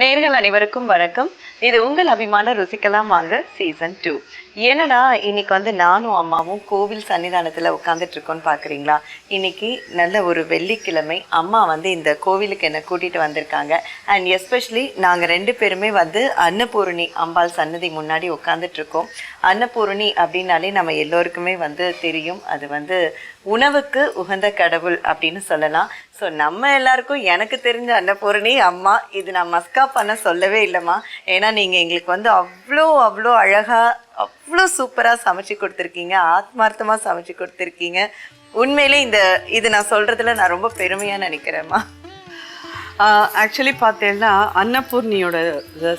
நேர்கள் அனைவருக்கும் வணக்கம். இது உங்கள் அபிமான ருசிக்கலாம் வாங்க சீசன் டூ என்னடா இன்னைக்கு வந்து நானும் அம்மாவும் கோவில் சன்னிதானத்தில் உட்காந்துட்டு இருக்கோம்னு பார்க்குறீங்களா இன்னைக்கு நல்ல ஒரு வெள்ளிக்கிழமை. அம்மா வந்து இந்த கோவிலுக்கு என்னை கூட்டிகிட்டு வந்திருக்காங்க. அண்ட் எஸ்பெஷலி நாங்கள் ரெண்டு பேருமே வந்து அன்னபூரணி அம்பாள் சன்னதி முன்னாடி உட்காந்துட்டு இருக்கோம். அன்னபூரணி அப்படின்னாலே நம்ம எல்லோருக்குமே வந்து தெரியும். அது வந்து உணவுக்கு உகந்த கடவுள் அப்படின்னு சொல்லலாம். ஸோ நம்ம எல்லாருக்கும் எனக்கு தெரிஞ்ச அன்னபூரணி அம்மா இது நான் மஸ்கா பண்ண சொல்லவே இல்லைம்மா. ஏன்னா நீங்கள் எங்களுக்கு வந்து அவ்வளோ அவ்வளோ அழகாக அவ்வளோ சூப்பராக சமைச்சு கொடுத்துருக்கீங்க. ஆத்மார்த்தமாக சமைச்சு கொடுத்துருக்கீங்க. உண்மையிலே இந்த இது நான் சொல்கிறதுல நான் ரொம்ப பெருமையாக நினைக்கிறேம்மா. ஆக்சுவலி பார்த்தேன்னா அன்னபூர்ணியோட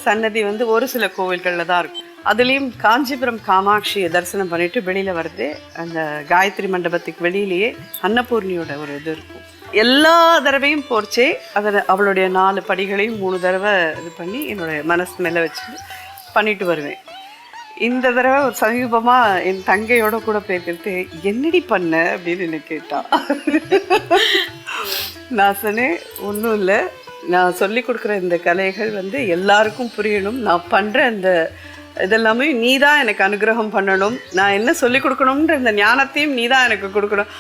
சன்னதி வந்து ஒரு சில கோவில்களில் தான் இருக்கும். அதுலேயும் காஞ்சிபுரம் காமாட்சியை தரிசனம் பண்ணிட்டு வெளியில் வருது. அந்த காயத்ரி மண்டபத்துக்கு வெளியிலேயே அன்னபூர்ணியோட ஒரு இது இருக்கும். எல்லா தடவையும் போர்ச்சே. அதை அவளுடைய நாலு படிகளையும் மூணு தடவை இது பண்ணி என்னுடைய மனசு மேலே வச்சு பண்ணிட்டு வருவேன். இந்த தடவை ஒரு சமீபமாக என் தங்கையோட கூட பேசிட்டு என்னடி பண்ண? அப்படின்னு என்னை கேட்டா. நான் சொன்னேன் ஒன்றும் இல்லை. நான் சொல்லி கொடுக்குற இந்த கலைகள் வந்து எல்லாருக்கும் புரியணும். நான் பண்ணுற அந்த இதெல்லாமே நீ தான் எனக்கு அனுகிரகம் பண்ணணும். நான் என்ன சொல்லி கொடுக்கணுன்ற இந்த ஞானத்தையும் நீ தான் எனக்கு கொடுக்கணும்.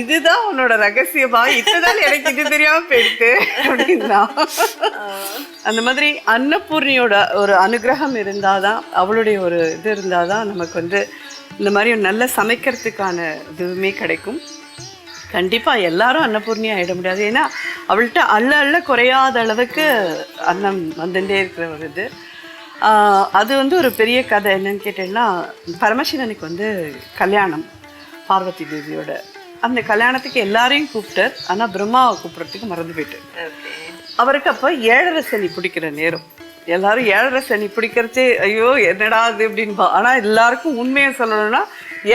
இதுதான் உன்னோட ரகசியமா இதுதான் எனக்கு இது தெரியாம போயிடுத்து அப்படின்னா. அந்த மாதிரி அன்னபூர்ணியோட ஒரு அனுகிரகம் இருந்தாதான் அவளுடைய ஒரு இது இருந்தாதான் நமக்கு வந்து இந்த மாதிரி நல்ல சமைக்கிறதுக்கான இதுவுமே கிடைக்கும். கண்டிப்பாக எல்லாரும் அன்னபூர்ணி ஆகிட முடியாது. ஏன்னா அவள்கிட்ட அள்ள அள்ள குறையாத அளவுக்கு அன்னம் வந்துட்டே இருக்கிற ஒரு இது. அது வந்து ஒரு பெரிய கதை என்னன்னு கேட்டீங்கன்னா பரமசிவனுக்கு வந்து கல்யாணம் பார்வதி தேவியோட. அந்த கல்யாணத்துக்கு எல்லாரையும் கூப்பிட்டார் ஆனால் பிரம்மாவை கூப்பிட்றதுக்கு மறந்து போயிட்டார் அவருக்கு அப்போ ஏழரை சனி பிடிக்கிற நேரம். எல்லாரும் ஏழரை சனி பிடிக்கிறச்சே ஐயோ என்னடா அது அப்படின்பா ஆனால் எல்லாருக்கும் உண்மையை சொல்லணும்னா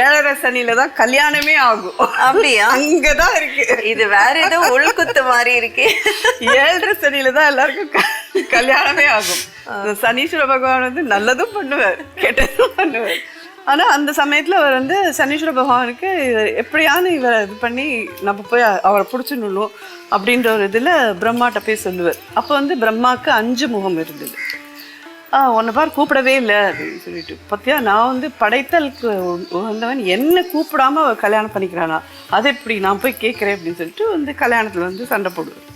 ஏழரை சனியில தான் கல்யாணமே ஆகும். அப்படியா? அங்கதான் இருக்கு. இது வேற ஏதோ உள்குத்து மாதிரி இருக்கே. ஏழரை சனியில தான் எல்லாருக்கும் கல்யாணமே ஆகும். சனீஸ்வர பகவான் வந்து நல்லதும் பண்ணுவார் கெட்டதும் பண்ணுவார். ஆனால் அந்த சமயத்தில் அவர் வந்து சனீஸ்வர பகவானுக்கு எப்படியான இவரை இது பண்ணி நம்ம போய் அவரை பிடிச்சிடணும் அப்படின்ற ஒரு இதில் பிரம்மாட்ட போய் சொல்லுவார். அப்போ வந்து பிரம்மாவுக்கு அஞ்சு முகம் இருந்தது. ஆ உன்னை பார் கூப்பிடவே இல்லை அப்படின்னு சொல்லிட்டு. பார்த்தியா நான் வந்து படைத்தலுக்கு வந்தவன் என்ன கூப்பிடாம அவர் கல்யாணம் பண்ணிக்கிறானா? அது எப்படி? நான் போய் கேட்குறேன் அப்படின்னு சொல்லிட்டு வந்து கல்யாணத்தில் வந்து சண்டை போடுவேன்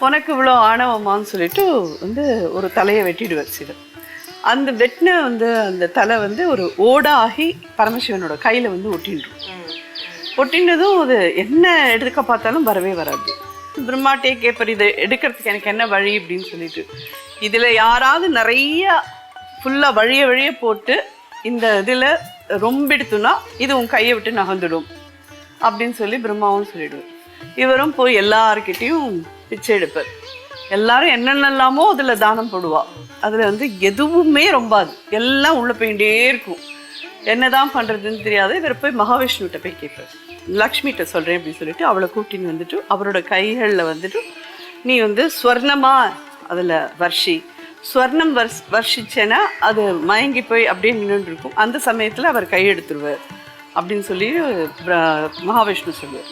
உனக்கு இவ்வளோ ஆணவமான்னு சொல்லிட்டு வந்து ஒரு தலையை வெட்டிடுவார் சிவன். அந்த வெட்டின வந்து அந்த தலை வந்து ஒரு ஓடாகி பரமசிவனோட கையில் வந்து ஒட்டின்றும். ஒட்டினதும் அது என்ன எடுக்க பார்த்தாலும் வரவே வராது. பிரம்மாட்டே கேப்பர் இதை எடுக்கிறதுக்கு எனக்கு என்ன வழி? அப்படின்னு சொல்லிட்டு. இதில் யாராவது நிறைய ஃபுல்லாக வழிய வழிய போட்டு இந்த இதில் ரொம்ப எடுத்துனா இது உன் கையை விட்டு நகர்ந்துடும். அப்படின்னு சொல்லி பிரம்மாவும் சொல்லிடுவார். இவரும் போய் எல்லார்கிட்டேயும் பிச்சை எடுப்பார். எல்லாரும் என்னென்னலாமோ அதில் தானம் போடுவா. அதில் வந்து எதுவுமே ரொம்பாது. எல்லாம் உள்ளே போயிட்டே இருக்கும். என்ன தான் பண்ணுறதுன்னு தெரியாது. இவர் போய் மகாவிஷ்ணுகிட்ட போய் கேட்பார் லக்ஷ்மிகிட்ட சொல்கிறேன் அப்படின்னு சொல்லிட்டு அவளை கூட்டின்னு வந்துட்டு அவரோட கைகளில் வந்துட்டு நீ வந்து ஸ்வர்ணமாக அதில் வர்ஷி ஸ்வர்ணம் வர்ஷ் வர்ஷிச்சேன்னா அது மயங்கி போய் அப்படியே நின்றுட்டு இருக்கும். அந்த சமயத்தில் அவர் கையெடுத்துருவார் அப்படின்னு சொல்லி மகாவிஷ்ணு சொல்லுவார்.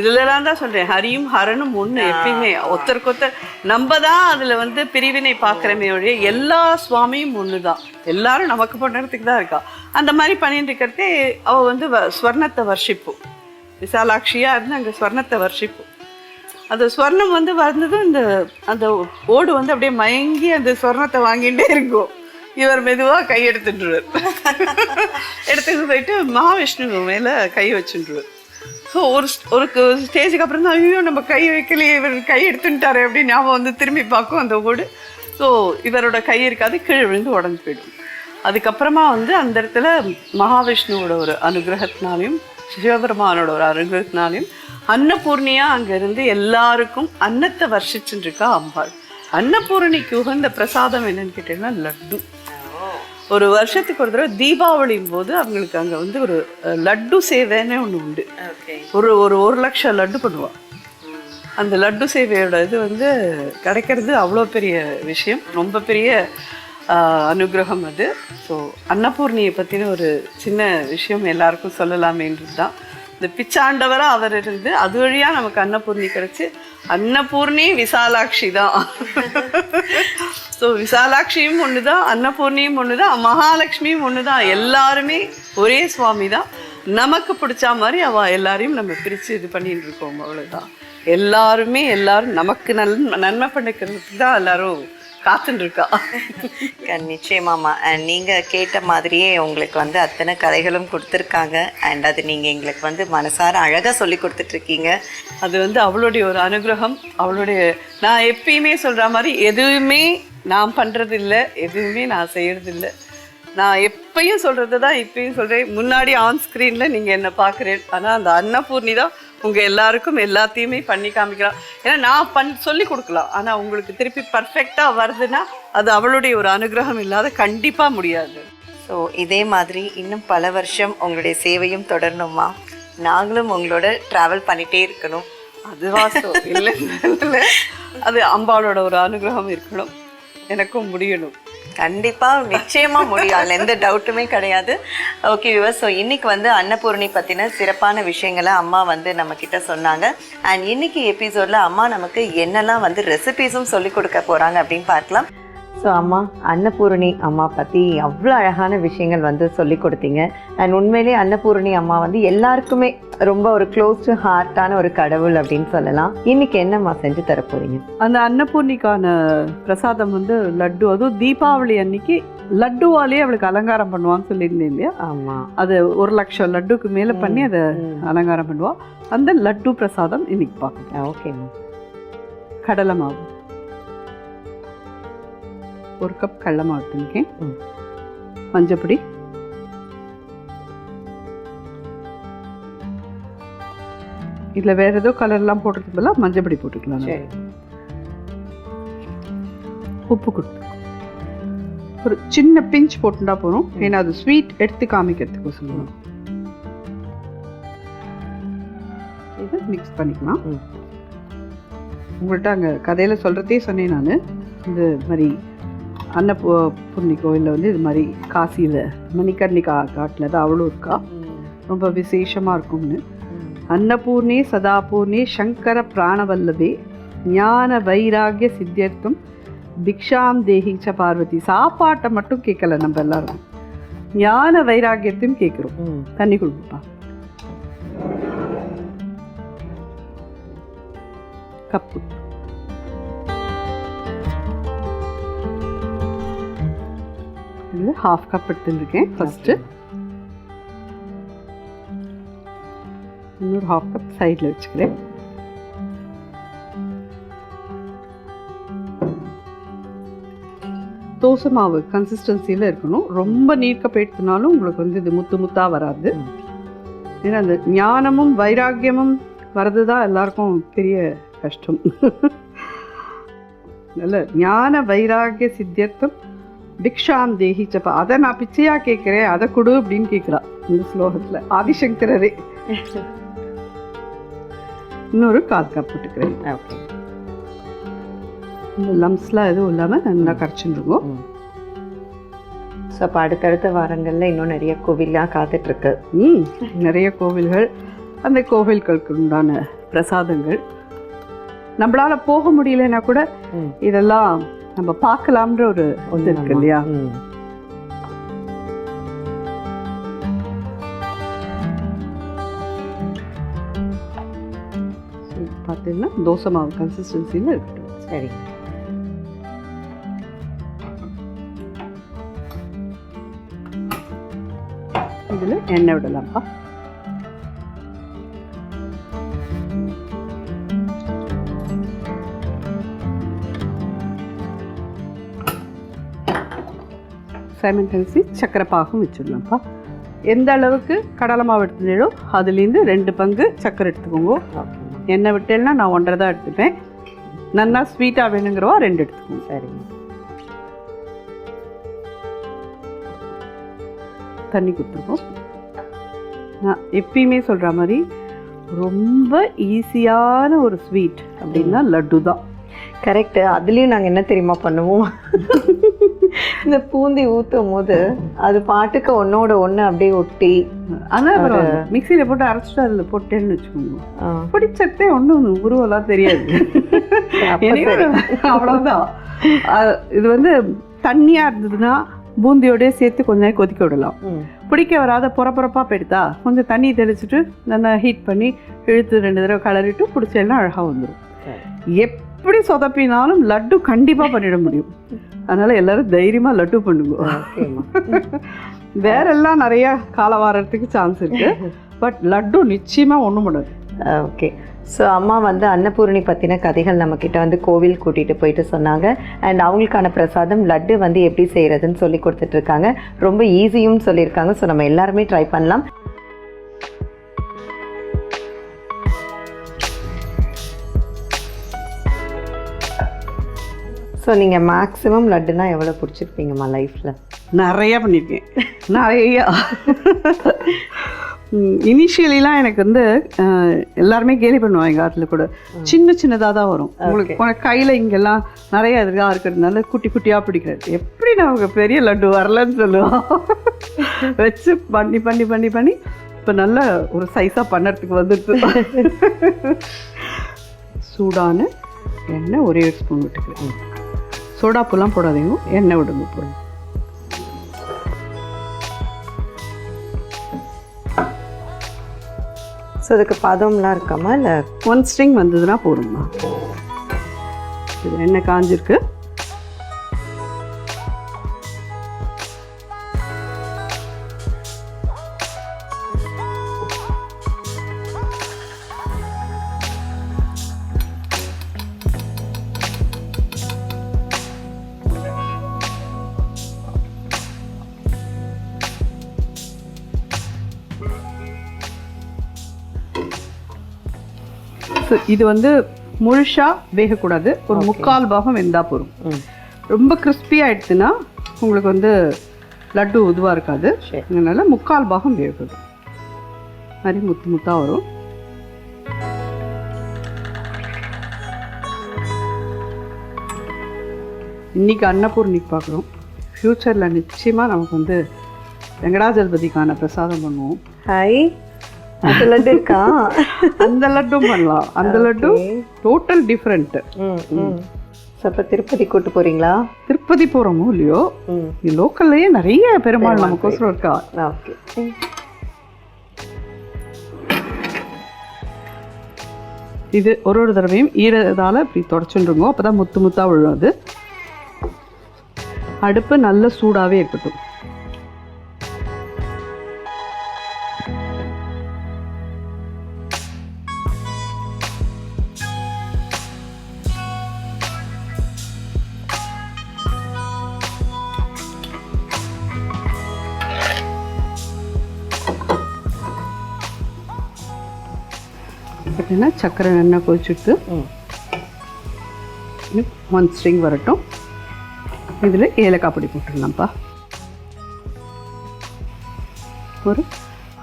இதுலலாம் தான் சொல்றேன். ஹரியும் ஹரனும் ஒண்ணு எப்பயுமே. ஒருத்தருக்கு ஒருத்தர் நம்ம தான் அதுல வந்து பிரிவினை பார்க்குறமே ஒழிய எல்லா சுவாமியும் ஒன்று தான் எல்லாரும் நமக்கு பண்ணுறதுக்கு தான் இருக்கா. அந்த மாதிரி பண்ணிட்டு இருக்கிறதே அவ வந்து ஸ்வர்ணத்தை வர்ஷிப்போம் விசாலாட்சியா இருந்து அங்கே ஸ்வர்ணத்தை வர்ஷிப்போம் அந்த ஸ்வர்ணம் வந்து வந்ததும் இந்த அந்த ஓடு வந்து அப்படியே மயங்கி அந்த ஸ்வர்ணத்தை வாங்கிட்டே இருக்கும். இவர் மெதுவா கை எடுத்துட்டுருவார். எடுத்துட்டு போயிட்டு மகாவிஷ்ணு மேல கை வச்சுட்டுருவார். ஸோ ஒரு ஒரு ஸ்டேஜுக்கு அப்புறம் தான் ஐயோ நம்ம கை வைக்கலையே இவர் கை எடுத்துட்டாரு அப்படின்னு ஞாபகம் வந்து திரும்பி பார்க்கும் அந்த ஓடு. ஸோ இவரோட கை இருக்காது கீழே விழுந்து உடஞ்சு போயிடும். அதுக்கப்புறமா வந்து அந்த இடத்துல மகாவிஷ்ணுவோட ஒரு அனுகிரகத்தினாலையும் சிவபெருமானோட ஒரு அனுகிரகத்தினாலையும் அன்னபூர்ணியா அங்கேருந்து எல்லாருக்கும் அன்னத்தை வர்ஷிச்சுட்டு இருக்கா அம்பாள். அன்னபூரணிக்கு உகந்த பிரசாதம் என்னன்னு கேட்டீங்கன்னா லட்டு. ஒரு வருஷத்துக்கு ஒரு தடவை தீபாவளியும் போது அவங்களுக்கு அங்கே வந்து ஒரு லட்டு சேவைன்னு ஒன்று உண்டு. ஒரு ஒரு ஒரு லட்சம் லட்டு பண்ணுவா அந்த லட்டு சேவையோட இது வந்து கிடைக்கிறது அவ்வளோ பெரிய விஷயம். ரொம்ப பெரிய அனுகிரகம் அது. ஸோ அன்னபூர்ணியை பற்றின ஒரு சின்ன விஷயம் எல்லாருக்கும் சொல்லலாமேன்றது தான் இந்த பிச்சாண்டவராக அவர் இருந்து அது வழியாக நமக்கு அன்னபூர்ணி கிடைச்சி அன்னபூர்ணி விசாலாட்சி தான். ஸோ விசாலாட்சியும் ஒன்று தான் அன்னபூர்ணியும் ஒன்று தான் மகாலட்சுமியும் ஒன்று தான் எல்லாருமே ஒரே சுவாமி தான் நமக்கு பிடிச்ச மாதிரி அவ எல்லாரையும் நம்ம பிரித்து இது பண்ணிட்டு இருக்கோம் அவ்வளோதான் எல்லாருமே எல்லாரும் நமக்கு நல் நன்மை பண்ணிக்கிறதுக்கு தான் எல்லாரும் நிச்சயமாமா அண்ட் நீங்க கேட்ட மாதிரியே உங்களுக்கு வந்து அத்தனை கதைகளும் கொடுத்துருக்காங்க. அண்ட் அது நீங்க எங்களுக்கு வந்து மனசார அழகா சொல்லி கொடுத்துட்டு இருக்கீங்க. அது வந்து அவளுடைய ஒரு அனுகிரகம் அவளுடைய நான் எப்பயுமே சொல்ற மாதிரி எதுவுமே நான் பண்றது இல்ல எதுவுமே நான் செய்யறது இல்ல நான் எப்பயும் சொல்றது தான் இப்பயும் சொல்றேன். முன்னாடி ஆன் ஸ்க்ரீன்ல நீங்க என்ன பார்க்குறேன். ஆனா அந்த அன்னபூர்ணி தான் உங்க எல்லாருக்கும் எல்லாத்தையுமே பண்ணி காமிக்கிறான். ஏன்னா நான் பண் சொல்லி கொடுக்கலாம். ஆனா உங்களுக்கு திருப்பி பர்ஃபெக்டா வருதுன்னா அது அவளுடைய ஒரு அனுகிரகம் இல்லாத கண்டிப்பா முடியாது. ஸோ இதே மாதிரி இன்னும் பல வருஷம் உங்களுடைய சேவையும் தொடரணுமா? நாங்களும் உங்களோட ட்ராவல் பண்ணிட்டே இருக்கணும். அது வாசம் இல்லை இல்லை. அது அம்பாளோட ஒரு அனுகிரகம் இருக்கணும். எனக்கும் முடியணும். கண்டிப்பா நிச்சயமா முடியும். அதில் எந்த டவுட்டுமே கிடையாது. ஓகே விவஸ் ஸோ இன்னைக்கு வந்து அன்னபூர்ணி பத்தின சிறப்பான விஷயங்களை அம்மா வந்து நம்ம கிட்ட சொன்னாங்க. அண்ட் இன்னைக்கு எபிசோட்ல அம்மா நமக்கு என்னெல்லாம் வந்து ரெசிபிஸும் சொல்லி கொடுக்க போறாங்க அப்படின்னு பார்க்கலாம். ஸோ அம்மா அன்னபூரணி அம்மா பற்றி அவ்வளோ அழகான விஷயங்கள் வந்து சொல்லி கொடுத்தீங்க. அண்ட் உண்மையிலே அன்னபூரணி அம்மா வந்து எல்லாருக்குமே ரொம்ப ஒரு க்ளோஸ் டு ஹார்ட்டான ஒரு கடவுள் அப்படின்னு சொல்லலாம். இன்னைக்கு என்னம்மா செஞ்சு தர போறீங்க அந்த அன்னபூர்ணிக்கான பிரசாதம் வந்து லட்டு. அதுவும் தீபாவளி அன்னைக்கு லட்டுவாலே அவளுக்கு அலங்காரம் பண்ணுவான்னு சொல்லியிருந்தேன் இல்லையா? ஆமா. அது ஒரு லட்சம் லட்டுக்கு மேலே பண்ணி அதை அலங்காரம் பண்ணுவா. அந்த லட்டு பிரசாதம் இன்னைக்கு பார்க்கணும் ஓகேம்மா. கடலை மாவு. ஒரு கப் எடுத்துருக்கேன். ம். மஞ்சப்பொடி. இதில் வேற ஏதோ கலர்லாம் போடுறதுக்கு பதிலாக மஞ்சப்பொடி போட்டுக்கலாம் உப்பு கொடுத்து ஒரு சின்ன பிஞ்ச் போட்டுட்டா போதும். ஏன்னா அது ஸ்வீட் எடுத்து காமிக்கிறதுக்கு சொல்லணும். இதை மிக்ஸ் பண்ணிக்கலாம். உங்கள்கிட்ட அங்கே கதையில் சொல்கிறதே சொன்னேன் நான். இந்த மாதிரி அன்னப்பூ பூர்ணி கோயிலில் வந்து இது மாதிரி காசியில் மணிக்கர்ணிகா காட்டில் தான் அவ்வளோ இருக்கா. ரொம்ப விசேஷமாக இருக்கும்னு. அன்னபூர்ணே சதாபூர்ணே சங்கர பிராணவல்லபே ஞான வைராகிய சித்தியர்த்தம் பிக்ஷாம் தேஹிச்ச பார்வதி. சாப்பாட்டை மட்டும் கேட்கல நம்ம எல்லாரும். ஞான வைராகியத்தையும் கேட்குறோம். தண்ணி கொடுப்பா. கப்பு. இது ஹாஃப் கப் எடுத்துருக்கேன் ஃபஸ்ட்டு இன்னொரு ஹாஃப் கப் சைடில் வச்சுக்கிறேன். தோசை மாவு கன்சிஸ்டன்சியில் இருக்கணும். ரொம்ப நீர்க்க போயிடுத்துனாலும் உங்களுக்கு வந்து இது முத்து முத்தாக வராது. ஏன்னா அந்த ஞானமும் வைராக்கியமும் வர்றது தான் எல்லாருக்கும் பெரிய கஷ்டம். நல்ல ஞான வைராகிய சித்தியர்த்தம் பிக்ஷாம் தேஹி சப்பா அதை நான் பிச்சையா கேட்குறேன் அதை கொடு அப்படின்னு கேட்குறா இந்த ஸ்லோகத்தில். ஆதிசங்கரரே. இன்னொரு கால் கப் போட்டுக்கிறேன். ஓகே இந்த லம்ஸ்லாம் எதுவும் இல்லாமல் நல்லா கரைச்சிருவோம் ஸோ அப்போ அடுத்தடுத்த வாரங்களில் இன்னும் நிறைய கோவில்லாம் காத்துட்டு இருக்கு ம் நிறைய கோவில்கள். அந்த கோவில்களுக்கு உண்டான பிரசாதங்கள். நம்மளால போக முடியலன்னா கூட. இதெல்லாம் நம்ம பார்க்கலாம்ன்ற ஒரு இது இருக்கு இல்லையா? பார்த்தீங்கன்னா தோசை மாவு கன்சிஸ்டன்சியில் இருக்கட்டும் சரி. இதில் எண்ணெய் விடலாம்ப்பா. சைமன்டென்சி சக்கரை பாகும் வச்சிடலாம்ப்பா. எந்த அளவுக்கு கடலை மாவு எடுத்துனீங்களோ அதுலேருந்து ரெண்டு பங்கு சக்கரை எடுத்துக்கோங்க. எண்ணெய் விட்டேன்னா நான் ஒன்றரை தான் எடுத்துப்பேன். நல்லா ஸ்வீட்டாக வேணுங்கிறவா ரெண்டு எடுத்துக்கோங்க. சரிங்க தண்ணி கொடுத்துருக்கோம். நான் எப்பயுமே சொல்கிற மாதிரி ரொம்ப ஈஸியான ஒரு ஸ்வீட் அப்படின்னா லட்டு தான் கரெக்ட் அதுலயும் நாங்க என்ன தெரியுமா பண்ணுவோம்? இந்த பூந்தி ஊத்தும் போது அது பாட்டுக்கு ஒன்னோட ஒண்ணு அப்படியே ஒட்டி அதான் பரவாயில்ல மிக்சியில் போட்டு அரைச்சிட்டு அதில் போட்டேன்னு வச்சுக்கோங்க. பிடிச்சதே ஒன்றும் உருவெல்லாம் தெரியாது. அஹ் இது வந்து தண்ணியா இருந்ததுன்னா பூந்தியோடய சேர்த்து கொஞ்ச நேரம் கொதிக்க விடலாம். பிடிக்க வராத பொறப்பொறப்பா போயிடுதா? கொஞ்சம் தண்ணி தெளிச்சுட்டு நல்லா ஹீட் பண்ணி இழுத்து ரெண்டு தடவை கலரிட்டு பிடிச்செல்லாம் அழகா வந்துடும் சரி. எப்படி சொதப்பினாலும் லட்டு கண்டிப்பா பண்ணிட முடியும். அதனால எல்லாரும் தைரியமா லட்டு பண்ணுங்க. வேற எல்லாம் நிறைய காலம் வாரத்துக்கு சான்ஸ் இருக்கு. பட் லட்டு நிச்சயமா ஒண்ணும் பண்ணாது. ஓகே. ஸோ அம்மா வந்து அன்னபூரணி பற்றின கதைகள் நம்மக்கிட்ட வந்து கோவில் கூட்டிகிட்டு போயிட்டு சொன்னாங்க. அண்ட் அவங்களுக்கான பிரசாதம் லட்டு வந்து எப்படி செய்கிறதுன்னு சொல்லி கொடுத்துட்ருக்காங்க ரொம்ப ஈஸியும் சொல்லியிருக்காங்க. ஸோ நம்ம எல்லாருமே ட்ரை பண்ணலாம். ஸோ நீங்கள் மேக்ஸிமம் லட்டுனா எவ்வளோ பிடிச்சிருப்பீங்கம்மா லைஃப்பில் நிறைய பண்ணியிருக்கேன் நிறைய. இனிஷியலிலாம் எனக்கு வந்து எல்லாருமே கேலி பண்ணுவாங்க எங்கள் ஆற்றுல கூட. சின்ன சின்னதாக தான் வரும். உங்களுக்கு உனக்கு கையில் இங்கெல்லாம் நிறைய இதுக்காக இருக்கிறதுனால குட்டி குட்டியாக பிடிக்கிறது. எப்படி நமக்கு பெரிய லட்டு வரலன்னு சொல்லுவோம். வச்சு பண்ணி பண்ணி பண்ணி பண்ணி இப்போ நல்ல ஒரு சைஸாக பண்ணுறதுக்கு வந்துடுது சூடான எண்ணெய் ஒரே ஒரு ஸ்பூன் விட்டுக்கிறேன். சோடாப்பெல்லாம் போடாதீங்க. எண்ணெய் விடுங்க போடுங்க. ஸோ அதுக்கு பதம்லாம் இருக்காமா இல்லை ஒன் ஸ்ட்ரிங் வந்ததுன்னா போதும்மா இது எண்ணெய் காஞ்சிருக்கு. இது வந்து முழுசா வேகக்கூடாது. ஒரு முக்கால் பாகம் வெந்தா போதும். ம். ரொம்ப கிறிஸ்பி ஆயிடுச்சுன்னா உங்களுக்கு வந்து லட்டு உதுவாக இருக்காது. அதனால முக்கால் பாகம் வேகணும் மாதிரி முத்து முத்தா வரும். இன்னைக்கு அன்னபூர்ணிக்கு பார்க்குறோம் ஃப்யூச்சரில் நிச்சயமாக நமக்கு வந்து வெங்கடாஜலபதிக்கான பிரசாதம் பண்ணுவோம். ஹாய் அது லட்டு இருக்கா? அந்த லட்டும் பண்ணலாம். அந்த லட்டு டோட்டல் ஸோ அப்போ திருப்பதி கூட்டு போகிறீங்களா திருப்பதி போகிறோமோ இல்லையோ? லோக்கல்லையே நிறைய பெருமாள் நமக்கோசரம் இருக்கா? ஓகே. இது ஒரு ஒரு தடவையும் ஈரதால் இப்படி தொடச்சுருங்க அப்போ தான் முத்து முத்தாக விழும் அது. அடுப்பு நல்ல சூடாகவே இருக்கட்டும். பார்த்தீங்கன்னா சக்கரை எண்ணெய் கொதிச்சுட்டு ஒன் ஸ்ட்ரிங் வரட்டும். இதில் ஏலக்காய் பொடி போட்டுடலாம்ப்பா. ஒரு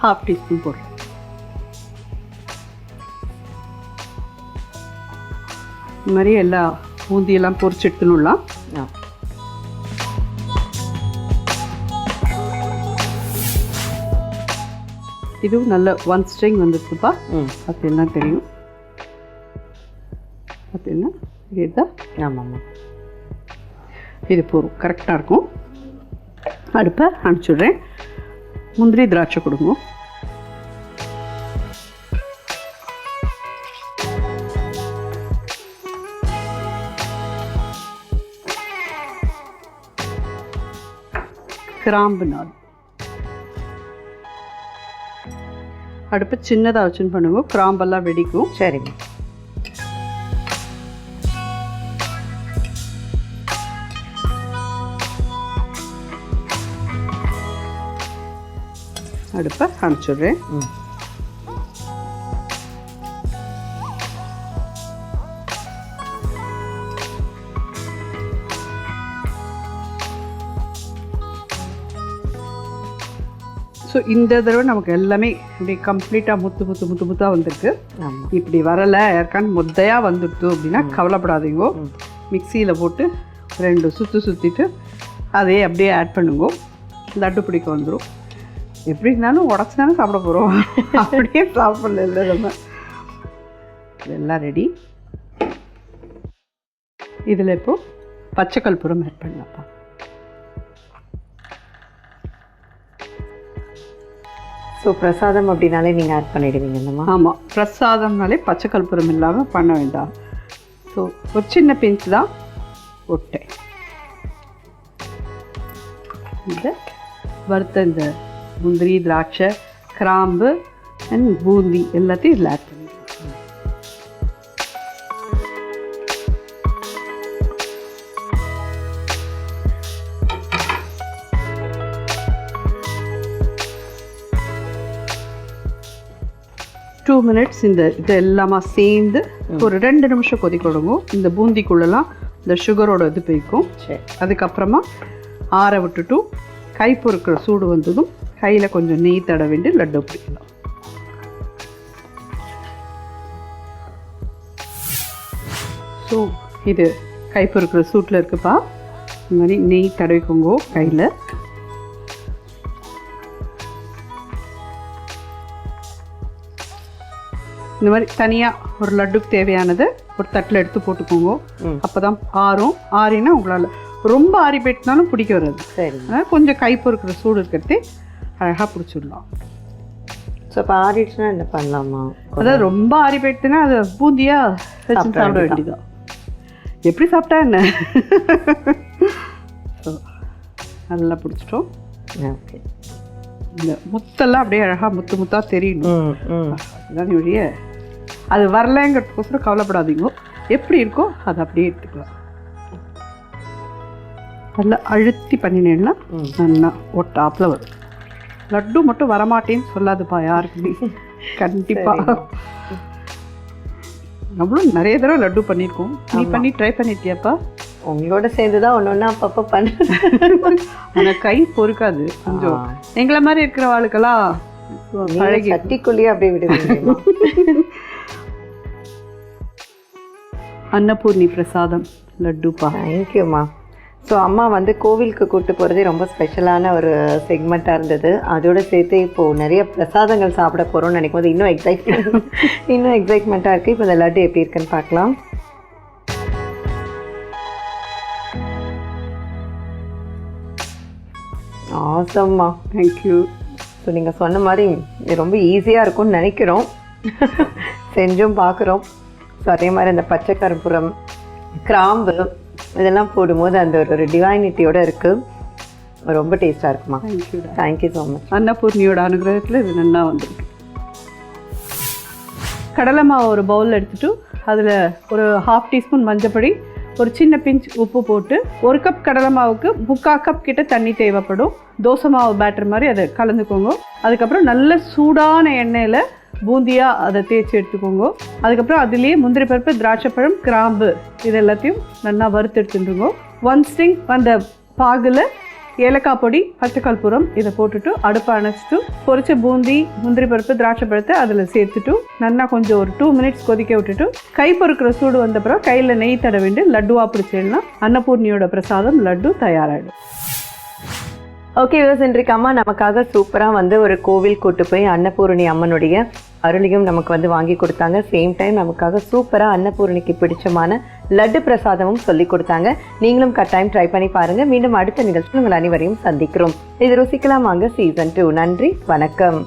ஹாஃப் டீஸ்பூன் போடுறேன் இந்த மாதிரி எல்லா பூந்தியெல்லாம் பொரிச்சு எடுத்துனுலாம் இதுவும் நல்ல ஒன் ஸ்ட்ரிங் வந்துருக்குப்பா பார்த்தீங்கன்னா தெரியும்? பார்த்தீங்கன்னா இதுதான் ஆமாம்மா. இது போதும். கரெக்டாக இருக்கும். அடுப்பை அனுப்பிச்சுடுறேன். முந்திரி திராட்சை கொடுங்க. கிராம்பு நாள் அடுப்பு சின்னதாக வச்சுன்னு பண்ணுவோம். கிராம்பெல்லாம் வெடிக்கும். சரிங்க அடுப்பை அனுப்பிச்சுட்றேன் ம். ஸோ இந்த தடவை நமக்கு எல்லாமே இப்படி கம்ப்ளீட்டாக முத்து முத்து முத்து முத்தாக வந்திருக்கு. இப்படி வரலை யாருக்கான்னு முத்தையாக வந்துடுத்து அப்படின்னா கவலைப்படாதீங்கோ. மிக்சியில் போட்டு ரெண்டு சுற்று சுற்றிட்டு அதையே அப்படியே ஆட் பண்ணுங்க. லட்டு பிடிக்க வந்துடும் எப்படி இருந்தாலும் உடச்சி தானே சாப்பிட போகிறோம் அப்படியே சாப்பிடல இல்லை நம்ம. இதெல்லாம் ரெடி இதில் இப்போ பச்சை கற்பூரம் ஆட் பண்ணலாம்ப்பா. ஸோ பிரசாதம் அப்படின்னாலே நீங்கள் ஆட் பண்ணிடுவீங்க இல்லைம்மா? ஆமாம் பிரசாதம்னாலே பச்சை கற்பூரம் இல்லாமல் பண்ண வேண்டாம். ஸோ ஒரு சின்ன பிஞ்சு தான் ஒட்டை இந்த வறுத்த இந்த முந்திரி திராட்சை கிராம்பு அண்ட் பூந்தி எல்லாத்தையும் இதில் ஆட் பண்ணிக்கலாம் டூ மினிட்ஸ் இந்த இது எல்லாமா சேர்ந்து ஒரு ரெண்டு நிமிஷம் கொதிக்கொடுங்க இந்த பூந்திக்குள்ளெல்லாம் இந்த சுகரோட இது போய்க்கும். சரி. அதுக்கப்புறமா ஆற விட்டுட்டு கை பொறுக்கிற சூடு வந்ததும் கையில் கொஞ்சம் நெய் தட வேண்டி லட்டு பிடிக்கலாம் ஸோ இது கை பொறுக்கிற சூட்டில் இருக்குப்பா. இந்த மாதிரி நெய் தடவிக்கோங்க கையில். இந்த மாதிரி தனியாக ஒரு லட்டுக்கு தேவையானதை ஒரு தட்டில் எடுத்து போட்டுக்கோங்க. அப்போ தான் ஆறும் ஆறினா உங்களால் ரொம்ப ஆறி போயிட்டுனாலும் பிடிக்க வராது. சரி. கொஞ்சம் கை பொறுக்கிற சூடு இருக்கிறதே அழகாக பிடிச்சிடலாம். ஸோ இப்போ ஆறிடுச்சுன்னா என்ன பண்ணலாமா? அதாவது ரொம்ப ஆறி போயிட்டுனா அதை பூந்தியா வச்சு சாப்பிட வேண்டியதான் எப்படி சாப்பிட்டா என்ன? ஸோ நல்லா பிடிச்சிட்டோம். ஓகே. இந்த முத்தெல்லாம் அப்படியே அழகாக முத்து முத்தா தெரியணும். அதுதான் வழிய அது வரலங்கிறதுக்கோசரம் கவலைப்படாதீங்க. எப்படி இருக்கோ அதை அப்படியே எடுத்துக்கலாம். நல்லா அழுத்தி பண்ணினேன்னா. நல்லா ஒட்டாப்பில் வரும். லட்டு மட்டும் வரமாட்டேன்னு சொல்லாதுப்பா யாருக்குமே. கண்டிப்பா. நம்மளும் நிறைய தடவை லட்டு பண்ணியிருக்கோம். நீ பண்ணி ட்ரை பண்ணிட்டியாப்பா? உங்களோட சேர்ந்து தான் ஒன்று ஒன்று அப்பப்போ பண்ண. ஆனால் கை பொறுக்காது கொஞ்சம். எங்களை மாதிரி இருக்கிற ஆளுக்கெல்லாம் பழகி சட்டிக்குள்ளேயே அப்படியே விடுவீங்க. அன்னபூர்ணி பிரசாதம். லட்டுப்பா. தேங்க்யூம்மா ஸோ அம்மா வந்து கோவிலுக்கு கூட்டு போகிறதே ரொம்ப ஸ்பெஷலான ஒரு செக்மெண்ட்டாக இருந்தது. அதோட சேர்த்து இப்போது நிறைய பிரசாதங்கள் சாப்பிட போகிறோம்னு நினைக்கும் போது இன்னும் எக்ஸைட்மெண்ட் இன்னும் எக்ஸைட்மெண்ட்டாக இருக்குது இப்போ இந்த லட்டு எப்படி இருக்குன்னு பார்க்கலாம். ஆசம்மா தேங்க்யூ ஸோ நீங்கள் சொன்ன மாதிரி ரொம்ப ஈஸியாக இருக்கும்னு நினைக்கிறோம். செஞ்சும் பார்க்குறோம். ஸோ அதே மாதிரி அந்த பச்சை கற்பூரம் கிராம்பு இதெல்லாம் போடும்போது அந்த ஒரு டிவைனிட்டியோட இருக்குது ரொம்ப டேஸ்ட்டாக இருக்குமா? Thank you thank you so much அன்னபூர்ணியோட அனுகிரகத்தில் இது நல்லா வந்திருக்கு. கடலை மாவு ஒரு பவுல் எடுத்துட்டு அதில் ஒரு ஹாஃப் டீஸ்பூன் மஞ்சப்பொடி ஒரு சின்ன பிஞ்ச் உப்பு போட்டு ஒரு கப் கடலை மாவுக்கு முக்கா கப் கிட்ட தண்ணி தேவைப்படும். தோசை மாவு பேட்டர் மாதிரி அதை கலந்துக்கோங்க. அதுக்கப்புறம் நல்ல சூடான எண்ணெயில் பூந்தியாக அதை தேய்ச்சி எடுத்துக்கோங்க. அதுக்கப்புறம் அதுலேயே முந்திரி பருப்பு திராட்சைப்பழம் கிராம்பு இது எல்லாத்தையும் நல்லா வறுத்து எடுத்துட்டுருங்க. ஒன் ஸ்டிங் அந்த பாகில் ஏலக்காய் பொடி பச்சை கற்பூரம் இதை போட்டுட்டு அடுப்பை அணைச்சிட்டு பொரிச்ச பூந்தி முந்திரி பருப்பு திராட்சை பழத்தை அதில் சேர்த்துட்டு நல்லா கொஞ்சம் ஒரு டூ மினிட்ஸ் கொதிக்க விட்டுட்டு கை பொறுக்கிற சூடு வந்தப்புறம் கையில் நெய் தட வேண்டி லட்டுவா பிடிச்சிடலாம். அன்னபூர்ணியோட பிரசாதம் லட்டு தயாராகிடும் ஓகே விவஸ் இன்றைக்கு அம்மா நமக்காக சூப்பராக வந்து ஒரு கோவில் கூட்டு போய் அன்னபூரணி அம்மனுடைய அருளையும் நமக்கு வந்து வாங்கி கொடுத்தாங்க. சேம் டைம் நமக்காக சூப்பராக அன்னபூரணிக்கு பிடிச்சமான லட்டு பிரசாதமும் சொல்லி கொடுத்தாங்க. நீங்களும் கட்டாயம் ட்ரை பண்ணி பாருங்க. மீண்டும் அடுத்த நிகழ்ச்சியில் உங்கள் அனைவரையும் சந்திக்கிறோம். இது ருசிக்கலாம் வாங்க. சீசன் டூ நன்றி. வணக்கம்.